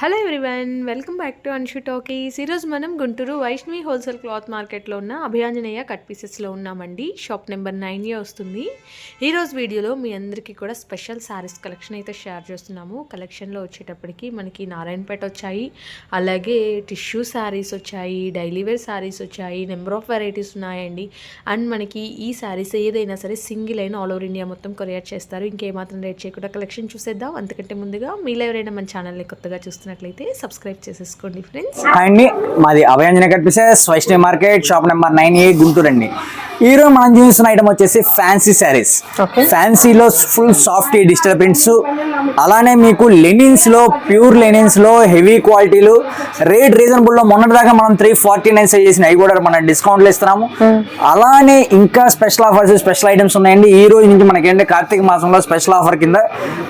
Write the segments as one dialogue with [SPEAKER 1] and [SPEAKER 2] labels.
[SPEAKER 1] Hello everyone welcome back to Anshu talkies ఈరోజు మనం Guntur Vaishnavi wholesale cloth మార్కెట్లో ఉన్న అభియాంజనేయ కట్ పీసెస్లో ఉన్నామండి. షాప్ నెంబర్ నైన్ ఏ వస్తుంది. ఈరోజు వీడియోలో మీ అందరికీ కూడా స్పెషల్ శారీస్ కలెక్షన్ అయితే షేర్ చేస్తున్నాము. కలెక్షన్లో వచ్చేటప్పటికి మనకి నారాయణపేట వచ్చాయి. అలాగే టిష్యూ శారీస్ వచ్చాయి డైలీ వేర్ శారీస్ వచ్చాయి నెంబర్ ఆఫ్ వెరైటీస్ ఉన్నాయండి. అండ్ మనకి ఈ శారీస్ ఏదైనా సరే సింగిల్ అయిన ఆల్ ఓవర్ ఇండియా మొత్తం కొరియర్ చేస్తారు. ఇంకేమాత్రం రేట్ చేయకుండా కలెక్షన్ చూసేద్దాం. అంతకంటే ముందుగా మీలో ఎవరైనా మన ఛానల్ని కొత్తగా చూస్తున్నట్లయితే సబ్స్క్రైబ్ చేసేసుకోండి ఫ్రెండ్స్.
[SPEAKER 2] అండి. మాది Abhayanjana cut pieces Vaishnavi market shop number nine A Guntur అండి. ఈ రోజు మనం చూస్తున్న ఐటమ్ వచ్చేసి ఫ్యాన్సీ శారీస్. ఫ్యాన్సీలో ఫుల్ సాఫ్ట్ డిజిటల్ ప్రింట్స్. అలానే మీకు లెనిన్స్లో ప్యూర్ లెనిన్స్లో హెవీ క్వాలిటీలు. రేట్ రీజనబుల్లో మొన్నటి దాకా మనం త్రీ ఫార్టీ నైన్ సైజ్ చేసిన అవి కూడా మన డిస్కౌంట్లు ఇస్తున్నాము. అలానే ఇంకా స్పెషల్ ఆఫర్స్ స్పెషల్ ఐటమ్స్ ఉన్నాయండి. ఈ రోజు నుంచి మనకి ఏంటంటే కార్తీక మాసంలో స్పెషల్ ఆఫర్ కింద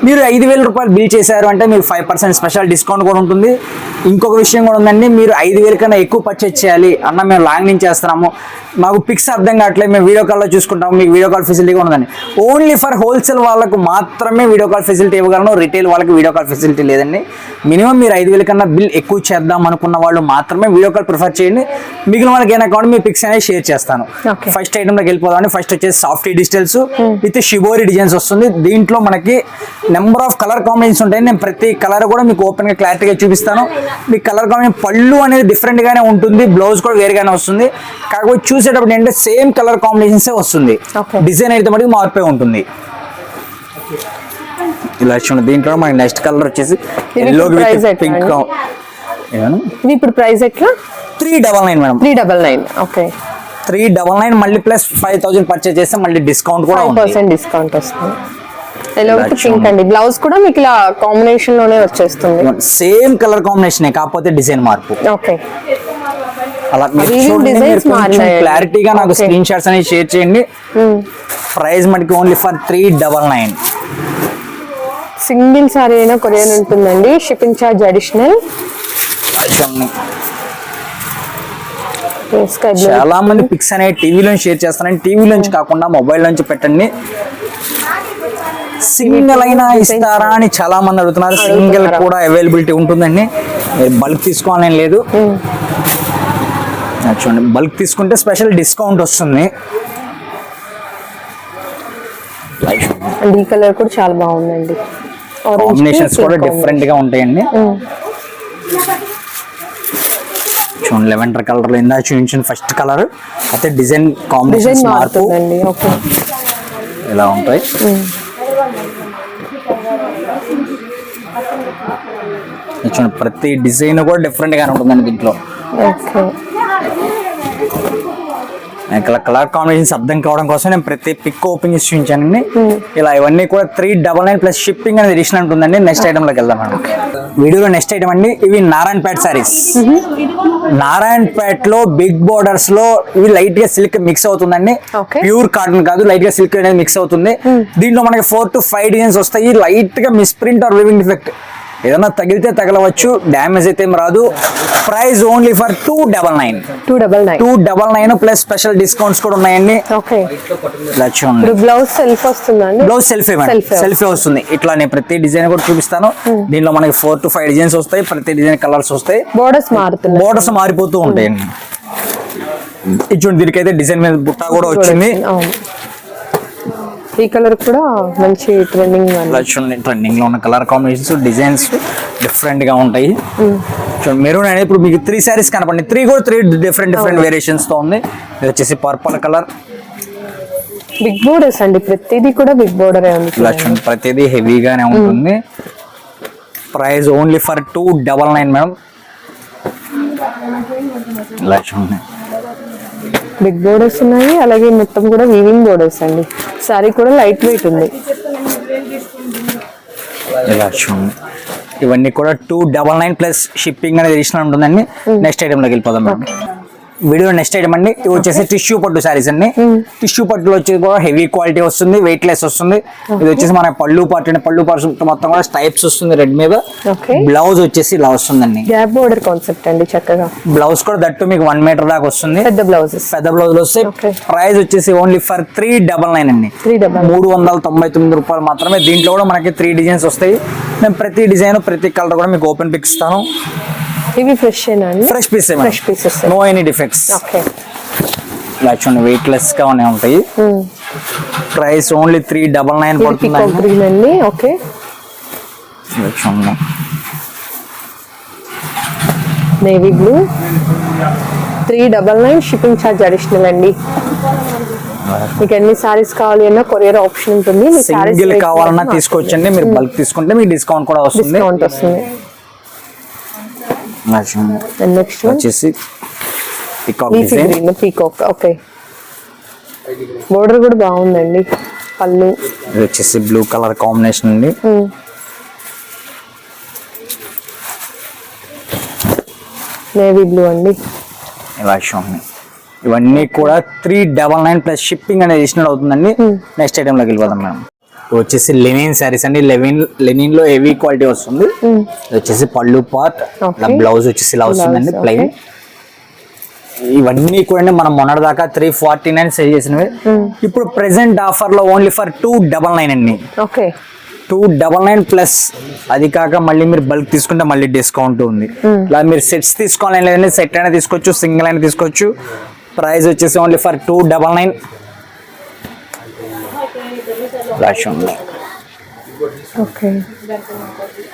[SPEAKER 2] మీరు ఐదు వేల రూపాయలు బిల్ చేశారు అంటే మీకు ఫైవ్ పర్సెంట్ స్పెషల్ డిస్కౌంట్ కూడా ఉంటుంది. ఇంకొక విషయం కూడా ఉందండి మీరు ఐదు వేల కన్నా ఎక్కువ పర్చేజ్ చేయాలి అన్న మేము లాంగ్ నుంచి చేస్తున్నాము. మాకు పిక్స్ అర్థం కావట్లేదు మేము వీడియో కాల్లో చూసుకుంటాము మీకు వీడియో కాల్ ఫెసిలిటీ కూడా ఉందండి. ఓన్లీ ఫర్ హోల్సేల్ వాళ్ళకు మాత్రమే వీడియో కాల్ ఫెసిలిటీ ఇవ్వగలను రిటైల్ వాళ్ళకి వీడియో కాల్ ఫెసిలిటీ లేదండి. మినిమం మీరు ఐదు వేల కన్నా బిల్ ఎక్కువ చేద్దాం అనుకున్న వాళ్ళు మాత్రమే వీడియో కాల్ ప్రిఫర్ చేయండి. మిగిలిన వాళ్ళకి ఏమైనా కావాలి మీ పిక్స్ అనేది షేర్ చేస్తాను. ఫస్ట్ ఐటమ్లోకి వెళ్ళిపోదామండి. ఫస్ట్ వచ్చేసి soft digitals with shibori designs వస్తుంది. దీంట్లో మనకి నెంబర్ ఆఫ్ కలర్ కాంబినేషన్స్ ఉంటాయి. నేను ప్రతి కలర్ కూడా మీకు ఓపెన్గా క్లారిటీగా చూపిస్తాను. మీ కలర్ కాంబినేషన్ పళ్ళు అనేది డిఫరెంట్ గానే ఉంటుంది బ్లౌజ్ కూడా వేరుగానే వస్తుంది. కాకపోతే చూసేటప్పుడు ఏంటంటే సేమ్ కలర్ కాంబినేషన్స్ వస్తుంది. డిజైన్ అయితే మటుకు మార్పే ఉంటుంది. ఇలా చూడండి దీంట్లో మనకి నెక్స్ట్ కలర్ వచ్చేసి ఎల్లో పింక్?
[SPEAKER 1] ఇది ఇప్పుడు ప్రైస్ ఎట్లా?
[SPEAKER 2] Three double nine madam.
[SPEAKER 1] Three double nine okay
[SPEAKER 2] three double nine మళ్ళీ ప్లస్ ఫైవ్ థౌసండ్ పర్చేస్ చేస్తే మళ్ళీ డిస్కౌంట్ కూడా
[SPEAKER 1] డిస్కౌంట్ వస్తుంది. Yellow with. పింక్ అండి. బ్లౌజ్ కూడా మీకు ఇలా కాంబినేషన్లోనే వచ్చేస్తుంది.
[SPEAKER 2] సేమ్ కలర్ కాంబినేషన్ కాకపోతే డిజైన్ మార్పు.
[SPEAKER 1] ఓకే
[SPEAKER 2] అలా. క్లారిటీగా నాకు. స్క్రీన్ షాట్స్ అనేవి షేర్ చేయండి. ప్రైస్ మనకి only for three double nine
[SPEAKER 1] single sari అయినా కొరియర్ ఉంటుందండి. షిప్పింగ్ ఛార్జ్ అడిషనల్
[SPEAKER 2] చాలా మంది పిక్స్ అనేవి టీవీలో షేర్ చేస్తారని టీవీలో నుంచి కాకుండా మొబైల్ నుంచి పెట్టండి. సింగిల్ అయినా ఇస్తారా అని చాలా మంది అడుగుతున్నారు. సింగిల్? కూడా అవైలబిలిటీ ఉంటుందండి. మీరు బల్క్ తీసుకోవాలని లేదు. అది చూడండి బల్క్ తీసుకుంటే స్పెషల్ డిస్కౌంట్ వస్తుంది.
[SPEAKER 1] ఈ కలర్ కూడా చాలా బాగుందండి.
[SPEAKER 2] కాంబినేషన్స్ కూడా డిఫరెంట్గా ఉంటాయండి. చూడండి లెవెండర్ కలర్లో ఇందా చూపించిన ఫస్ట్ కలర్ అయితే డిజైన్ కాంబినేషన్స్
[SPEAKER 1] మారుతుందండి
[SPEAKER 2] ఇలా ఉంటాయి. చూడండి ప్రతి డిజైన్ కూడా డిఫరెంట్ గానే ఉంటుందండి దీంట్లో.
[SPEAKER 1] ఓకే
[SPEAKER 2] కలర్ కాంబినేషన్స్ అర్థం కావడం కోసం నేను ప్రతి పిక్ ఓపెన్ చేసి చూపించానండి. ఇలా ఇవన్నీ కూడా three double nine plus shipping అనేది అడిషనల్ ఉంటుందండి. నెక్స్ట్ ఐటమ్లోకి వెళ్దాం మేడం వీడియోలో నెక్స్ట్ ఐటమ్ అండి ఇవి నారాయణపేట సారీస్ నారాయణపేట లో బిగ్ బోర్డర్స్లో ఇవి లైట్గా సిల్క్ మిక్స్ అవుతుందండి. ప్యూర్ కాటన్ కాదు లైట్గా సిల్క్ అనేది మిక్స్ అవుతుంది. దీంట్లో మనకి ఫోర్ టు ఫైవ్ డిజైన్స్ వస్తాయి. లైట్గా మిస్ప్రింట్ ఆర్ వివింగ్ డిఫెక్ట్ ఏదైనా తగిలితే తగలవచ్చు డ్యామేజ్ అయితే ఏం రాదు. Price only for two double nine
[SPEAKER 1] two double nine
[SPEAKER 2] two double nine plus special discounts కూడా ఉన్నాయండి.
[SPEAKER 1] ఓకే
[SPEAKER 2] చూడండి
[SPEAKER 1] బ్లౌజ్ సెల్ఫ్ వస్తుందండి
[SPEAKER 2] బ్లౌజ్ సెల్ఫీ వస్తుంది. ఇట్లా నేను ప్రతి డిజైన్ కూడా చూపిస్తాను. దీనిలో మనకి ఫోర్ టు ఫైవ్ డిజైన్స్ వస్తాయి. ప్రతి డిజైన్ కలర్స్ వస్తాయి.
[SPEAKER 1] బోర్డర్స్ మారుతున్నాయి.
[SPEAKER 2] బోర్డర్స్ మారిపోతూ ఉంటాయండి ఇది చూడండి దీనికైతే డిజైన్ మీద బుట్ట కూడా వచ్చింది.
[SPEAKER 1] ఈ కలర్ కూడా మంచి ట్రెండింగ్
[SPEAKER 2] చూడండి ట్రెండింగ్లో ఉన్న కలర్ కాంబినేషన్స్ డిజైన్స్ డిఫరెంట్గా ఉంటాయి. చూడండి మెరూన్ అనేది ఇప్పుడు మీకు త్రీ సారీస్ కనపండి త్రీ కూడా త్రీ డిఫరెంట్ డిఫరెంట్ వేరియేషన్స్తో ఉంది. ఇది వచ్చేసి పర్పుల్ కలర్
[SPEAKER 1] బిగ్ బోర్డర్స్ అండి ప్రతిదీ కూడా బిగ్ బోర్డర్ ఉంది
[SPEAKER 2] చూడండి. ప్రతిదీ హెవీగానే ఉంటుంది. Price only for two double nine madam చూడండి
[SPEAKER 1] బిగ్ బోర్డర్స్ ఉన్నాయి అలాగే మొత్తం కూడా వీవింగ్ బోర్డర్స్ అండి. సారీ కూడా లైట్ వెయిట్ ఉంది.
[SPEAKER 2] ఇవన్నీ కూడా two double nine plus shipping అనేది అడిషనల్ ఉంటుందండి. నెక్స్ట్ ఐటెంలోకి వెళ్ళిపోదాం మేడం. వీడియో నెక్స్ట్ ఐటమ్ అండి. ఇవి వచ్చేసి టిష్యూ పట్టు శారీస్ అండి. టిష్యూ పట్టులో వచ్చేసి కూడా హెవీ క్వాలిటీ వస్తుంది వెయిట్ లెస్ వస్తుంది ఇది వచ్చేసి మన పళ్ళు పార్ట్ అండి. పళ్ళు పార్ట్ మొత్తం కూడా స్టైప్స్ వస్తుంది రెడ్ మీద. బ్లౌజ్ వచ్చేసి ఇలా వస్తుందండి.
[SPEAKER 1] గ్యాప్ బోర్డర్ కాన్సెప్ట్ అండి చక్కగా.
[SPEAKER 2] బ్లౌజ్ కూడా దట్టు మీకు వన్ మీటర్ దాకా వస్తుంది.
[SPEAKER 1] పెద్ద బ్లౌజెస్
[SPEAKER 2] పెద్ద బ్లౌజ్ వస్తే. ప్రైస్ వచ్చేసి only for three double nine అండి. మూడు వందల తొంభై తొమ్మిది రూపాయలు మాత్రమే. దీంట్లో కూడా మనకి త్రీ డిజైన్స్ వస్తాయి. నేను ప్రతి డిజైన్ ప్రతి కలర్ కూడా మీకు ఓపెన్ పిక్ ఇస్తాను.
[SPEAKER 1] ఇవి fresh
[SPEAKER 2] fresh piece
[SPEAKER 1] Fresh pieces.
[SPEAKER 2] No any defects
[SPEAKER 1] okay
[SPEAKER 2] ఇలా చూడండి వెయిట్ లెస్ గానే ఉంటాయి. Price only three double nine
[SPEAKER 1] ఇది
[SPEAKER 2] పడుతుంది
[SPEAKER 1] పికాక్ గ్రీన్ అండి. ఓకే
[SPEAKER 2] చూడండి
[SPEAKER 1] navy blue three double nine shipping charge additional అండి. మీకు ఎన్ని సారీస్ కావాలి అన్నా కొరియర్ ఆప్షన్ ఉంటుంది.
[SPEAKER 2] సింగిల్ కావాలన్నా తీసుకోవచ్చండి మీరు బల్క్ తీసుకుంటే మీకు డిస్కౌంట్ కూడా వస్తుంది.
[SPEAKER 1] డిస్కౌంట్ వస్తుంది. నెక్స్ట్
[SPEAKER 2] వచ్చేసి peacock design
[SPEAKER 1] peacock okay border కూడా బాగుందండి. పళ్ళు.
[SPEAKER 2] ఇది వచ్చేసి బ్లూ కలర్ కాంబినేషన్ అండి.
[SPEAKER 1] నేవీ బ్లూ అండి.
[SPEAKER 2] ఇలా ఇవన్నీ కూడా three double nine plus shipping అనేది అడిషనల్ అవుతుందండి. నెక్స్ట్ ఐటమ్లోకి వెళ్ళిపోదాం మేడం. వచ్చేసి లెనిన్ శారీస్ అండి. లెవిన్ లెనిన్లో హెవీ క్వాలిటీ వస్తుంది. వచ్చేసి పళ్ళు పార్ట్
[SPEAKER 1] Okay.
[SPEAKER 2] బ్లౌజ్ వచ్చేసి ఇలా వస్తుందండి ప్లెయిన్. ఇవన్నీ కూడా మనం మొన్నటి దాకా త్రీ ఫార్టీ నైన్ సేల్ చేసినవి. ఇప్పుడు ప్రెసెంట్ ఆఫర్లో only for two double nine అండి.
[SPEAKER 1] Okay.
[SPEAKER 2] Two double nine plus అది కాక మళ్ళీ మీరు బల్క్ తీసుకుంటే మళ్ళీ డిస్కౌంట్ ఉంది. ఇలా మీరు సెట్స్ తీసుకోవాలని లేదంటే సెట్ అయినా తీసుకోవచ్చు సింగిల్ అయినా తీసుకోవచ్చు. ప్రైస్ వచ్చేసి only for two double nine
[SPEAKER 1] okay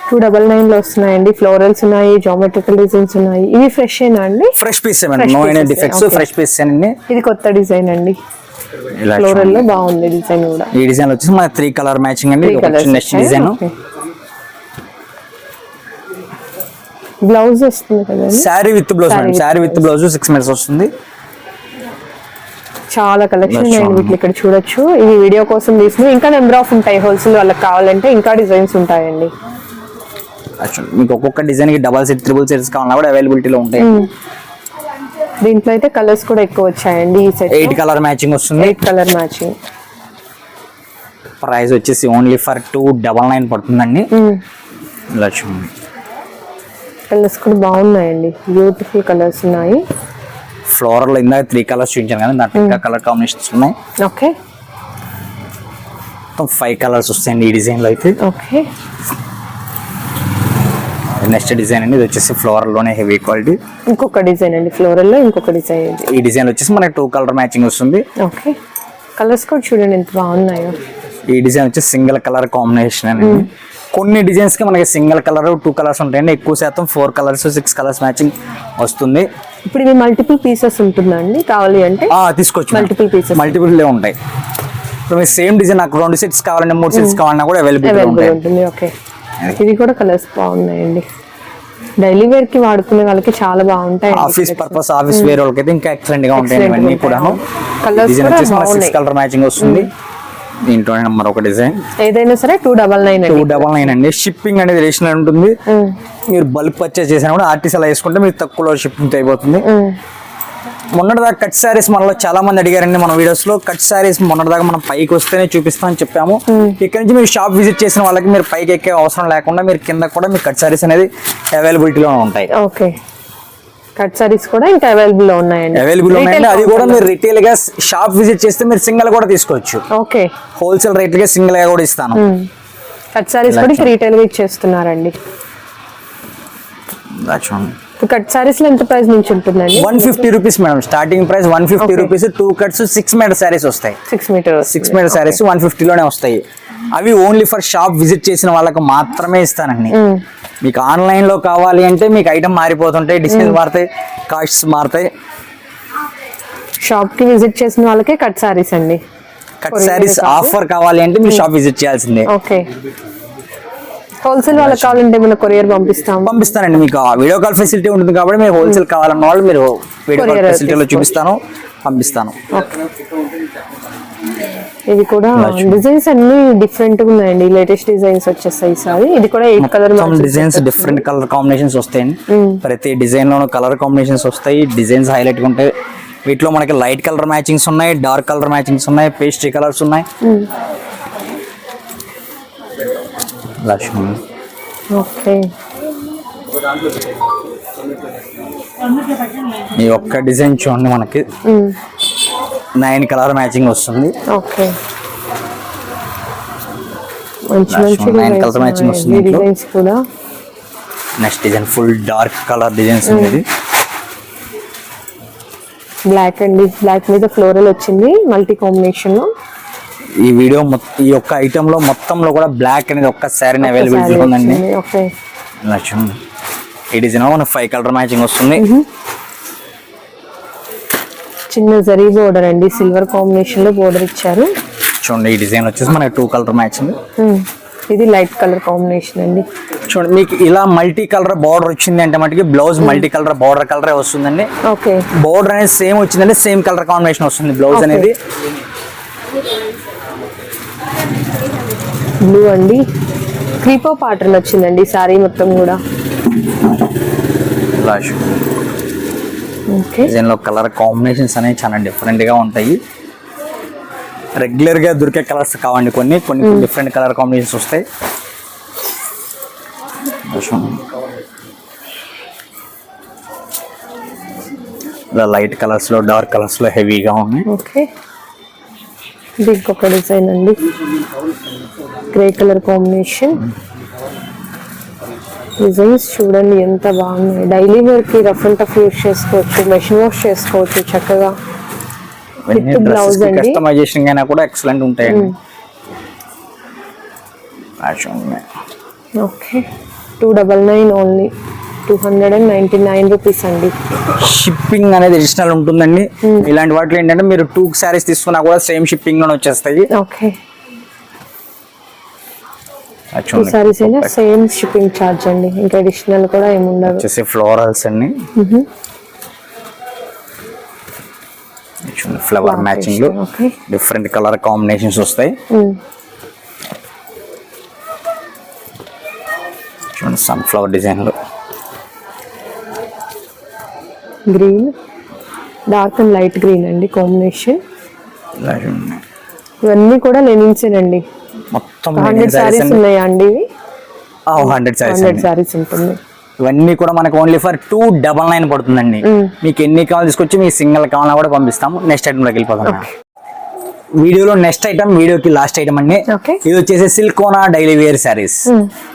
[SPEAKER 1] two double నైన్లో వస్తున్నాయండి ఫ్లోరల్స్ ఉన్నాయి జామెట్రికల్ డిజైన్స్ ఉన్నాయి. ఇవి ఫ్రెష్ ఏనా అండి?
[SPEAKER 2] Fresh piece no defects. Fresh piece అండి
[SPEAKER 1] ఇది కొత్త డిజైన్ అండి. ఫ్లోరల్. లో బాగుంది డిజైన్ కూడా.
[SPEAKER 2] ఈ డిజైన్ వచ్చేసి మన త్రీ కలర్ మ్యాచింగ్ అండి. నెక్స్ట్ డిజైన్
[SPEAKER 1] బ్లౌజ్ వస్తుంది కదండి?
[SPEAKER 2] Sari with blouse sari with blouse six minutes వస్తుంది.
[SPEAKER 1] చాలా కలెక్షన్. వీటిలో ఇక్కడ చూడొచ్చు. ఇవి వీడియో కోసం తీసుకుని ఇంకా నెంబర్ ఆఫ్ ఉంటాయి హోల్సేల్ వాళ్ళకి కావాలంటే ఇంకా డిజైన్స్ ఉంటాయండి.
[SPEAKER 2] మీకు ఒక్కొక్క డిజైన్కి డబల్ సెట్ త్రిబుల్ సెట్స్ కావాలన్నా కూడా అవైలబిలిటీలో ఉంటాయి.
[SPEAKER 1] దీంట్లో అయితే కలర్స్ కూడా ఎక్కువ వచ్చాయండి ఈ సెట్
[SPEAKER 2] ఎయిట్ కలర్ మ్యాచింగ్ వస్తుంది.
[SPEAKER 1] ఎయిట్ కలర్ మ్యాచింగ్
[SPEAKER 2] ప్రైస్ వచ్చేసి only for two double nine పడుతుందండి. చూడండి
[SPEAKER 1] కలర్స్ కూడా బాగున్నాయండి. బ్యూటిఫుల్ కలర్స్ ఉన్నాయి.
[SPEAKER 2] ఫ్లోరల్ ఇందాక త్రీ కలర్స్ చూపించాను కానీ దాంట్లో ఇంకా కలర్ కాంబినేషన్స్ ఉన్నాయి.
[SPEAKER 1] ఓకే
[SPEAKER 2] మొత్తం ఫైవ్ కలర్స్ వస్తాయండి ఈ డిజైన్లో అయితే.
[SPEAKER 1] ఓకే
[SPEAKER 2] నెక్స్ట్ డిజైన్ అండి ఇది వచ్చేసి ఫ్లోరల్లోనే హెవీ క్వాలిటీ
[SPEAKER 1] ఇంకొక డిజైన్ అండి ఫ్లోరల్లో ఇంకొక డిజైన్
[SPEAKER 2] ఈ డిజైన్ వచ్చేసి మనకి టూ కలర్ మ్యాచింగ్ వస్తుంది.
[SPEAKER 1] ఓకే కలర్స్ కూడా చూడండి ఎంత బాగున్నాయో.
[SPEAKER 2] ఈ డిజైన్ వచ్చేసి సింగిల్ కలర్ కాంబినేషన్ అండి. కొన్ని డిజైన్స్కి మనకి సింగిల్ కలర్ టూ కలర్స్ ఉంటాయండి. ఎక్కువ శాతం four colours six colours matching వస్తుంది.
[SPEAKER 1] ఇప్పుడు ఇవి మల్టిపుల్ పీసెస్ ఉంటుందండి కావాలి అంటే
[SPEAKER 2] తీసుకోవచ్చు
[SPEAKER 1] Multiple pieces.
[SPEAKER 2] మల్టిపుల్ ఉంటాయి. ఇప్పుడు సేమ్ డిజైన్ నాకు రెండు సెట్స్ కావాలంటే మూడు సెట్స్ కావాలన్నా కూడా
[SPEAKER 1] అవైలబుల్ ఉంటుంది ఓకే ఇవి కూడా కలర్స్ బాగున్నాయండి. డైలీ వేర్కి వాడుకునే వాళ్ళకి చాలా బాగుంటాయి
[SPEAKER 2] ఆఫీస్ పర్పస్ ఆఫీస్ వేరే వాళ్ళకైతే ఇంకా ఎక్సలెంట్గా ఉంటాయి. ఇవన్నీ. కూడా
[SPEAKER 1] బాగున్నాయి.
[SPEAKER 2] కలర్ మ్యాచింగ్ వస్తుంది. దీంట్లో నెంబర్ ఒక డిజైన్.
[SPEAKER 1] ఏదైనా సరే two double nine
[SPEAKER 2] two double nine అండి. షిప్పింగ్ అనేది రేషనల్ ఉంటుంది. మీరు బల్క్ పర్చేస్ చేసినా కూడా ఆర్టీసీ అలా వేసుకుంటే మీరు తక్కువలో షిప్పింగ్ అయిపోతుంది. మొన్నటిదాకా కట్ శారీస్ మనలో చాలా మంది అడిగారండి మన వీడియోస్లో. కట్ శారీస్ మొన్నటిదాకా మనం పైకి వస్తేనే చూపిస్తామని చెప్పాము. ఇక్కడ నుంచి మీరు షాప్ విజిట్ చేసిన వాళ్ళకి మీరు పైకి ఎక్కే అవసరం లేకుండా మీరు కింద కూడా మీకు కట్ శారీస్ అనేది అవైలబిలిటీలో ఉంటాయి.
[SPEAKER 1] ఓకే. కట్ సారీస్ కూడా ఇంకా అవైలబుల్లో ఉన్నాయండి.
[SPEAKER 2] అవైలబుల్ ఉన్నాయండి. అది కూడా మీరు రిటైల్గా షాప్ విజిట్ చేస్తే మీరు సింగిల్ కూడా తీసుకోవచ్చు.
[SPEAKER 1] ఓకే.
[SPEAKER 2] హోల్సేల్ రేట్గా సింగిల్గా కూడా ఇస్తాను.
[SPEAKER 1] కట్ సారీస్ కూడా రీటైల్గా ఇచ్చేస్తున్నారండి. కట్ సారీస్ ఎంత ప్రైస్ నుంచి ఉంటుందండి.
[SPEAKER 2] One fifty rupees madam starting price one fifty. Rupees two cuts six metre saris వస్తాయి.
[SPEAKER 1] Six metre
[SPEAKER 2] six metre saris one ఫిఫ్టీలోనే వస్తాయి. అవి ఓన్లీ ఫర్ షాప్ విజిట్ చేసిన వాళ్ళకి మాత్రమే ఇస్తానండి. మీకు ఆన్లైన్లో కావాలి అంటే మీకు ఐటమ్ మారిపోతుంటాయి డిజైన్స్ మారుతాయి కాస్ట్స్ మారుతాయి.
[SPEAKER 1] షాప్కి విజిట్ చేసిన వాళ్ళకే కట్ సారీస్ అండి.
[SPEAKER 2] కట్
[SPEAKER 1] కాదు.
[SPEAKER 2] ఆఫర్ కావాలి అంటే మీరు షాప్ విజిట్ చేయాల్సిందే.
[SPEAKER 1] ఓకే హోల్సేల్ వాళ్ళకి కావాలంటే మన కొరియర్ పంపిస్తాం?
[SPEAKER 2] పంపిస్తానండి మీకు వీడియో కాల్ ఫెసిలిటీ ఉంటుంది కాబట్టి మీరు హోల్సేల్ కావాలన్న వాళ్ళు మీరు వీడియో కాల్ ఫెసిలిటీలో. చూపిస్తాను పంపిస్తాను.
[SPEAKER 1] ఇవి కూడా డిజైన్స్ అన్ని డిఫరెంట్గా ఉన్నాయండి. లేటెస్ట్ డిజైన్స్ వచ్చేస్తాయి ఈసారి ఇది కూడా eight colour
[SPEAKER 2] designs different colour combinations వస్తాయండి. ప్రతి డిజైన్ లోనూ కలర్ కాంబినేషన్స్ వస్తాయి. డిజైన్స్ హైలైట్గా ఉంటాయి. వీటిలో మనకి లైట్ కలర్ మ్యాచింగ్స్ ఉన్నాయి డార్క్ కలర్ మ్యాచింగ్స్ ఉన్నాయి పేస్ట్రీ కలర్స్ ఉన్నాయి. లక్ష్మి.
[SPEAKER 1] ఓకే.
[SPEAKER 2] ఈ ఒక్క డిజైన్ చూడండి మనకి. నైన్ కలర్ మ్యాచింగ్ వస్తుంది.
[SPEAKER 1] ఓకే.
[SPEAKER 2] colour matching
[SPEAKER 1] మంచి
[SPEAKER 2] వస్తుంది.
[SPEAKER 1] డిజైన్స్ కూడా.
[SPEAKER 2] Next design full dark colour designs ఉంది
[SPEAKER 1] బ్లాక్ అండి. బ్లాక్ మీద ఫ్లోరల్ వచ్చింది. మల్టీ కాంబినేషన్లో.
[SPEAKER 2] ఈ వీడియో ఈ ఒక్క ఐటమ్లో మొత్తంలో కూడా బ్లాక్ అనేది ఒక్క శారీ అవైలబిలిటీ ఉందండి ఈ డిజైన్ మనకి ఫైవ్ కలర్ మ్యాచింగ్ వస్తుంది.
[SPEAKER 1] చిన్న జరీ బోర్డర్ అండి సిల్వర్ కాంబినేషన్లో బోర్డర్ ఇచ్చారు.
[SPEAKER 2] చూడండి ఈ డిజైన్ వచ్చేసి మనకి టూ కలర్ మ్యాచింగ్.
[SPEAKER 1] ఇది లైట్ కలర్ కాంబినేషన్ అండి.
[SPEAKER 2] చూడండి మీకు ఇలా మల్టీ కలర్ బార్డర్ వచ్చింది అంటే మటుకి blouse multi colour border colour వస్తుందండి.
[SPEAKER 1] ఓకే.
[SPEAKER 2] బార్డర్ అనేది సేమ్ వచ్చిందంటే సేమ్ కలర్ కాంబినేషన్ వస్తుంది బ్లౌజ్. అనేది.
[SPEAKER 1] బ్లూ అండి. క్రీపో ప్యాటర్న్ వచ్చిందండి సారీ మొత్తం కూడా.
[SPEAKER 2] ఇలా చూడండి.
[SPEAKER 1] ఓకే.
[SPEAKER 2] డిజైన్లో కలర్ కాంబినేషన్స్ అనేవి చాలా డిఫరెంట్గా ఉంటాయి. రెగ్యులర్గా దొరికే కలర్స్ కావండి కొన్ని కొన్ని డిఫరెంట్ కలర్ కాంబినేషన్స్ వస్తాయి. ఇలా లైట్ కలర్స్లో డార్క్ కలర్స్లో హెవీగా ఉన్నాయి.
[SPEAKER 1] ఓకే. ఇది ఇంకొక డిజైన్ అండి. గ్రే కలర్ కాంబినేషన్ డిజైన్స్ చూడండి ఎంత బాగున్నాయి. డైలీ వేర్కి రఫ్ అండ్ టఫ్ యూస్ చేసుకోవచ్చు మెషిన్ వాష్ చేసుకోవచ్చు చక్కగా blouse అండి.
[SPEAKER 2] కస్టమైజేషన్ అయినా కూడా ఎక్సలెంట్ ఉంటాయండి.
[SPEAKER 1] Okay two double nine only two hundred and ninety nine rupees అండి.
[SPEAKER 2] షిప్పింగ్ అనేది అడిషనల్ ఉంటుందండి. ఇలాంటి వాటిలో ఏంటంటే మీరు టూ శారీస్ తీసుకున్నా కూడా సేమ్ షిప్పింగ్లోనే వచ్చేస్తాయి.
[SPEAKER 1] ఓకే. సారీస్ అయినా సేమ్ షిప్పింగ్ ఛార్జ్ అండి. ఇంకా అడిషనల్ కూడా ఏముండదు
[SPEAKER 2] వచ్చేసి ఫ్లోరల్స్ అన్ని ఫ్లవర్
[SPEAKER 1] మ్యాచింగ్లో
[SPEAKER 2] డిఫరెంట్ కలర్ కాంబినేషన్స్ వస్తాయి. చూడండి సన్ఫ్లవర్ డిజైన్లో
[SPEAKER 1] green. Dark and light green అండి కాంబినేషన్. ఇవన్నీ కూడా లెనిన్సేనండి.
[SPEAKER 2] మొత్తం
[SPEAKER 1] హండ్రెడ్ సారీస్ ఉన్నాయా అండి ఇవి?
[SPEAKER 2] హండ్రెడ్ సారీస్
[SPEAKER 1] ఉంటుంది.
[SPEAKER 2] ఇవన్నీ కూడా మనకు only for two double nine పడుతుందండి. మీకు ఎన్ని కావాలి తీసుకొచ్చి మీకు సింగిల్ కావాలన్నా కూడా పంపిస్తాము. నెక్స్ట్ ఐటమ్లోకి వెళ్ళిపోతాం వీడియోలో నెక్స్ట్ ఐటమ్ వీడియోకి లాస్ట్ ఐటమ్ అండి. ఇది వచ్చేసి సిల్కోనా డైలీ వేర్ శారీస్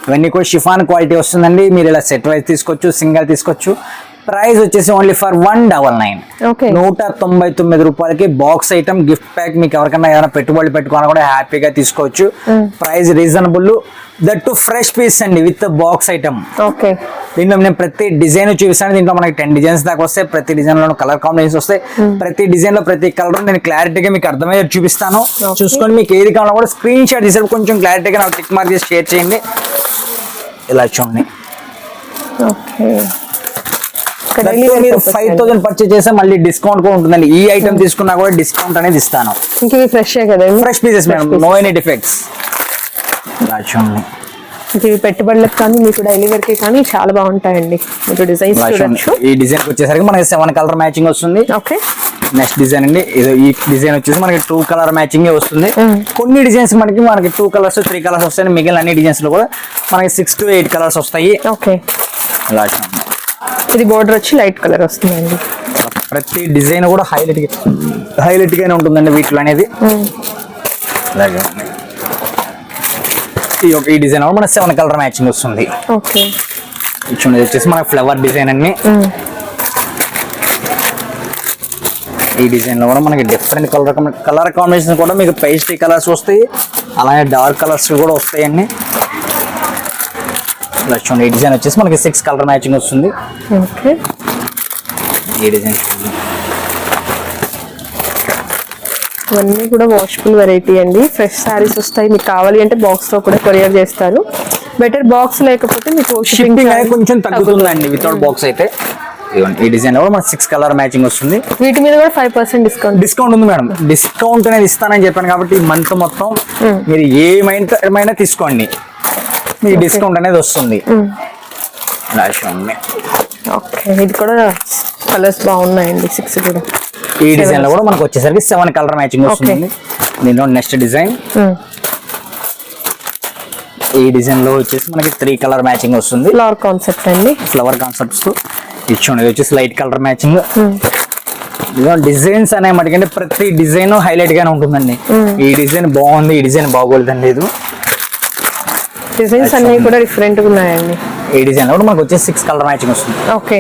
[SPEAKER 2] ఇవన్నీ కూడా షిఫాన్ క్వాలిటీ వస్తుందండి. మీరు ఇలా సెట్ వైజ్ తీసుకోవచ్చు సింగిల్ తీసుకోవచ్చు. ప్రైస్ వచ్చేసి only for one double nine
[SPEAKER 1] okay.
[SPEAKER 2] నూట తొంభై తొమ్మిది రూపాయలకి బాక్స్ ఐటమ్ గిఫ్ట్ ప్యాక్ మీకు ఎవరికైనా ఏదైనా పెట్టుబడులు పెట్టుకోవాలన్నా కూడా హ్యాపీగా తీసుకోవచ్చు. Price reasonable that too fresh piece అండి విత్ బాక్స్ ఐటమ్
[SPEAKER 1] ఓకే.
[SPEAKER 2] దీంట్లో నేను ప్రతి డిజైన్ చూపిస్తాను. దీంట్లో మనకి టెన్ డిజైన్స్ దాకా వస్తాయి. ప్రతి డిజైన్లో కలర్ కాంబినేషన్స్ వస్తాయి. ప్రతి డిజైన్లో ప్రతి కలర్ నేను క్లారిటీగా మీకు అర్థమయ్యేది చూపిస్తాను. చూసుకొని మీకు ఏది కావాలో కూడా స్క్రీన్ షాట్ తీసేటప్పుడు కొంచెం క్లారిటీగా నాకు టిక్ మార్క్ చేసి షేర్ చేయండి. ఇలా చూడండి.
[SPEAKER 1] ఓకే.
[SPEAKER 2] మీరు ఫైవ్ థౌసండ్ పర్చేస్ చేస్తే మళ్ళీ డిస్కౌంట్ కూడా ఉంటుందండి. ఈ ఐటమ్ తీసుకున్నా కూడా డిస్కౌంట్ అనేది ఇస్తాను.
[SPEAKER 1] ఇంక ఫ్రెష్ కదండి
[SPEAKER 2] fresh pieces madam no any defects
[SPEAKER 1] ఇవి పెట్టుబడులకు కానీ మీకు డైలీ వేర్కి కానీ చాలా బాగుంటాయండి. మీరు డిజైన్స్ చూడొచ్చు.
[SPEAKER 2] ఈ డిజైన్ వచ్చేసరికి మనకి సెవెన్ కలర్ మ్యాచింగ్ వస్తుంది.
[SPEAKER 1] ఓకే
[SPEAKER 2] నెక్స్ట్ డిజైన్ అండి. ఇది ఈ డిజైన్ వచ్చేసి మనకి టూ కలర్ మ్యాచింగ్ వస్తుంది. కొన్ని డిజైన్స్ మనకి మనకి టూ కలర్స్ త్రీ కలర్స్ వస్తాయి మిగిలిన అన్ని డిజైన్స్లో కూడా మనకి సిక్స్ టు ఎయిట్ కలర్స్ వస్తాయి.
[SPEAKER 1] ఓకే
[SPEAKER 2] చూడండి.
[SPEAKER 1] ఇది బోర్డర్ వచ్చి లైట్ కలర్ వస్తుందండి.
[SPEAKER 2] ప్రతి డిజైన్ కూడా హైలైట్ హైలైట్ గానే ఉంటుందండి వీటిలో అనేది. అలాగే. ఈ డిజైన్ మన సెవెన్ కలర్ మ్యాచింగ్ వస్తుంది.
[SPEAKER 1] ఓకే.
[SPEAKER 2] చూడండి వచ్చేసి మన ఫ్లవర్ డిజైన్ అండి. ఈ డిజైన్లో కూడా మనకి డిఫరెంట్ కలర్ కలర్ కాంబినేషన్ కూడా మీకు పేస్ట్రీ కలర్స్ వస్తాయి. అలాగే డార్క్ కలర్స్ కూడా వస్తాయండి. ఇలా చూడండి. ఈ డిజైన్ వచ్చేసి మనకి సిక్స్ కలర్ మ్యాచింగ్ వస్తుంది.
[SPEAKER 1] ఓకే
[SPEAKER 2] ఈ డిజైన్ చూడండి.
[SPEAKER 1] ఇవన్నీ కూడా వాషబుల్ వెరైటీ అండి. ఫ్రెష్ శారీస్ వస్తాయి. మీకు కావాలి అంటే బాక్స్లో కూడా కొరియర్ చేస్తారు బెటర్ బాక్స్ లేకపోతే మీకు
[SPEAKER 2] షిప్పింగ్ కొంచెం తగ్గుతుందండి. వితౌట్ బాక్స్ అయితే. ఈ డిజైన్లో మనకి సిక్స్ కలర్ మ్యాచింగ్ వస్తుంది.
[SPEAKER 1] వీటి మీద కూడా ఫైవ్ పర్సెంట్ డిస్కౌంట్
[SPEAKER 2] డిస్కౌంట్ ఉంది మేడం. డిస్కౌంట్ అనేది ఇస్తానని చెప్పాను కాబట్టి మంత్ మొత్తం మీరు ఏమైనా ఏమైనా తీసుకోండి. మీకు డిస్కౌంట్ అనేది వస్తుంది. ఇలా చూడండి.
[SPEAKER 1] ఓకే. ఇది కూడా కలర్స్ బాగున్నాయండి సిక్స్ కూడా.
[SPEAKER 2] ఈ డిజైన్లో కూడా మనకు వచ్చేసరికి సెవెన్ కలర్ మ్యాచింగ్ వస్తుంది. దీనిలో నెక్స్ట్ డిజైన్. ఈ డిజైన్లో వచ్చేసి మనకి త్రీ కలర్ మ్యాచింగ్ వస్తుంది.
[SPEAKER 1] ఫ్లవర్ కాన్సెప్ట్ అండి.
[SPEAKER 2] ఫ్లవర్ కాన్సెప్ట్స్ ఇచ్చుండి ఇది వచ్చేసి లైట్ కలర్ మ్యాచింగ్ డిజైన్స్ అనే మటుకంటే ప్రతి డిజైన్ హైలైట్ గానే ఉంటుందండి. ఈ డిజైన్ బాగుంది ఈ డిజైన్ బాగోలేదండి ఇది.
[SPEAKER 1] డిజైన్స్ అన్ని కూడా డిఫరెంట్గా ఉన్నాయండి.
[SPEAKER 2] ఈ డిజైన్లో కూడా మనకు వచ్చేసి సిక్స్ కలర్ మ్యాచింగ్ వస్తుంది.
[SPEAKER 1] ఓకే.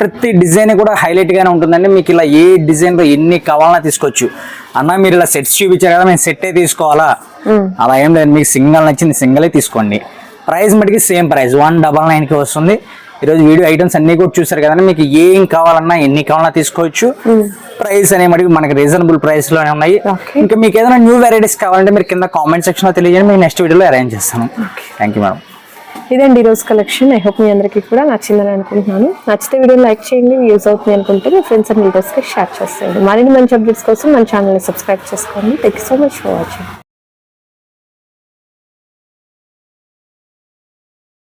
[SPEAKER 2] ప్రతి డిజైన్ కూడా హైలైట్ గానే ఉంటుందండి. మీకు ఇలా ఏ డిజైన్లో ఎన్ని కావాలన్నా తీసుకోవచ్చు. అన్న మీరు ఇలా సెట్స్ చూపించారు కదా మేము సెట్టే తీసుకోవాలా? అలా ఏం లేదు. మీకు సింగల్ నచ్చింది సింగలే తీసుకోండి. ప్రైస్ మటుకి సేమ్ ప్రైస్ వన్ డబల్ నైన్కి వస్తుంది. ఈరోజు వీడియో ఐటమ్స్ అన్ని కూడా చూసారు కదండి. మీకు ఏం కావాలన్నా ఎన్ని కావాలన్నా తీసుకోవచ్చు. ప్రైస్ అనే మటుకు మనకి రీజనబుల్ ప్రైస్లోనే ఉన్నాయి. ఇంకా మీకు ఏదైనా న్యూ వెరైటీస్ కావాలంటే మీరు కింద కామెంట్ సెక్షన్లో తెలియజేయండి. మీకు నెక్స్ట్ వీడియోలో అరేంజ్ చేస్తాను థ్యాంక్ యూ మేడం
[SPEAKER 1] ఇదండి ఈరోజు కలెక్షన్. ఐ హోప్ మీ అందరికీ కూడా నచ్చిందని అనుకుంటున్నాను. నచ్చితే వీడియో లైక్ చేయండి యూజ్ అవుతుంది అనుకుంటే మీ ఫ్రెండ్స్ అండ్ లీడర్స్కి షేర్ చేసేయండి. మరిన్ని మంచి అప్డేట్స్ కోసం మన ఛానల్ని సబ్స్క్రైబ్ చేసుకోండి. Thank so much for watching